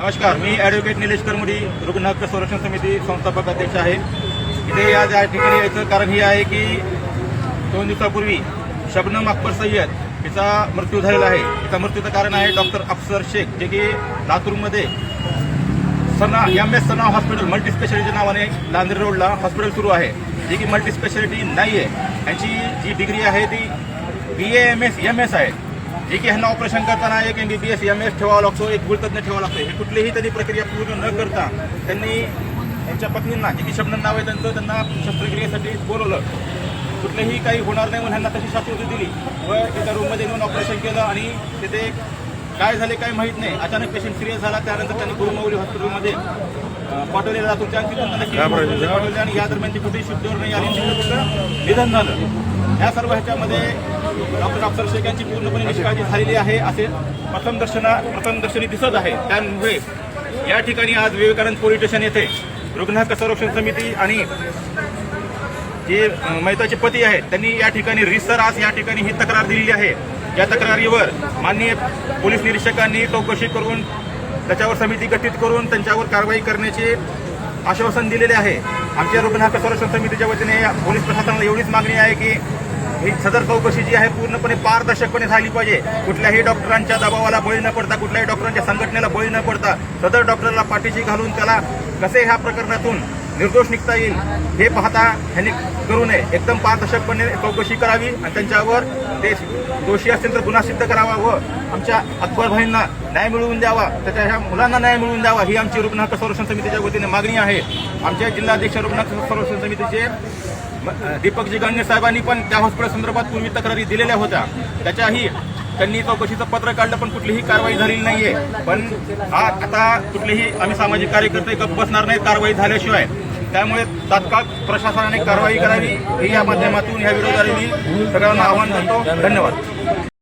नमस्कार मी ॲडव्होकेट निलेश करमुडी रुग्ण हक्क संरक्षण समिती संस्थापक अध्यक्ष आहे. इथे या या ठिकाणी यायचं कारण हे आहे की दोन दिवसापूर्वी शबनम अख्तर सय्यद हिचा मृत्यू झालेला आहे. तिचा मृत्यूचं कारण आहे डॉक्टर अफसर शेख जे की लातूरमध्ये Sana M S Sana hospital multi speciality नावाने लांद्रे रोडला हॉस्पिटल सुरू आहे. जे की मल्टी स्पेशालिटी नाही आहे यांची जी डिग्री आहे ती B M S M S आहे. जे की ह्यांना ऑपरेशन करताना एक M B B S M S ठेवावा लागतो एक गुळतज्ञ ठेवावा लागतो. हे कुठलीही त्यांनी प्रक्रिया पूर्ण न करता त्यांनी यांच्या पत्नींना जे की शबनम नाव आहे त्यांचं त्यांना शस्त्रक्रियेसाठी बोलवलं. कुठलेही काही होणार नाही म्हणून ह्यांना तशी शास्त्रवृत्ती दिली व एका रूममध्ये नेऊन ऑपरेशन केलं आणि तिथे काय झाले काय माहीत नाही. अचानक पेशंट सिरियस झाला त्यानंतर त्यांनी गुरुमाऊली हॉस्पिटलमध्ये अं, पाठवले लातूरच्या आणि या दरम्यान ती कुठेही शुद्धीवर नाही आली. तिथं कुठं निधन झालं. या सर्व ह्याच्यामध्ये डॉक्टर अफसर शेख यांची पूर्णपणे निष्काळजी झालेली आहे असे प्रथम दर्शना प्रथम दर्शनी दिसत आहे. त्यामुळे या ठिकाणी आज विवेकानंद पोलीस स्टेशन येथे रुग्ण संरक्षण समिती आणि जे अ, मैताचे पती आहेत त्यांनी या ठिकाणी रिसरास या ठिकाणी ही तक्रार दिलेली आहे. या तक्रारीवर माननीय पोलीस निरीक्षकांनी चौकशी करून त्याच्यावर समिती गठीत करून त्यांच्यावर कारवाई करण्याचे आश्वासन दिलेले आहे. आमच्या रुग्ण संरक्षण समितीच्या वतीने या पोलीस प्रशासनाला एवढीच मागणी आहे की ही सदर चौकशी जी आहे पूर्णपणे पारदर्शकपणे झाली पाहिजे. कुठल्याही डॉक्टरांच्या दबावाला बळी न पडता कुठल्याही डॉक्टरांच्या संघटनेला बळी न पडता सदर डॉक्टरला पाठीशी घालून त्याला कसे ह्या प्रकरणातून निर्दोष निघता येईल. हे पाहता ह्यांनी करू नये. एकदम पारदर्शकपणे चौकशी करावी आणि त्यांच्यावर ते दोषी असतील तर गुन्हा सिद्ध करावा व आमच्या अकबर भाईंना न्याय मिळवून द्यावा. त्याच्या ह्या मुलांना न्याय मिळवून द्यावा. ही आमची रुग्ण हक्क संरक्षण समितीच्या वतीने मागणी आहे. आमच्या जिल्हाध्यक्ष रुग्ण हक्क संरक्षण समितीचे दीपकजी गांधी साहेबांनी पण त्या हॉस्पिटल संदर्भात पूर्वी तक्रारी दिलेल्या होत्या. त्याच्याही त्यांनी चौकशीचं पत्र काढलं पण कुठलीही कारवाई झालेली नाहीये. पण हा आता कुठलीही आम्ही सामाजिक कार्यकर्ते गप्प बसणार नाही कारवाई झाल्याशिवाय त्यामुळे तात्काळ प्रशासनाने कारवाई करावी ही या माध्यमातून या विरोधाने मी सगळ्यांना आव्हान करतो धन्यवाद.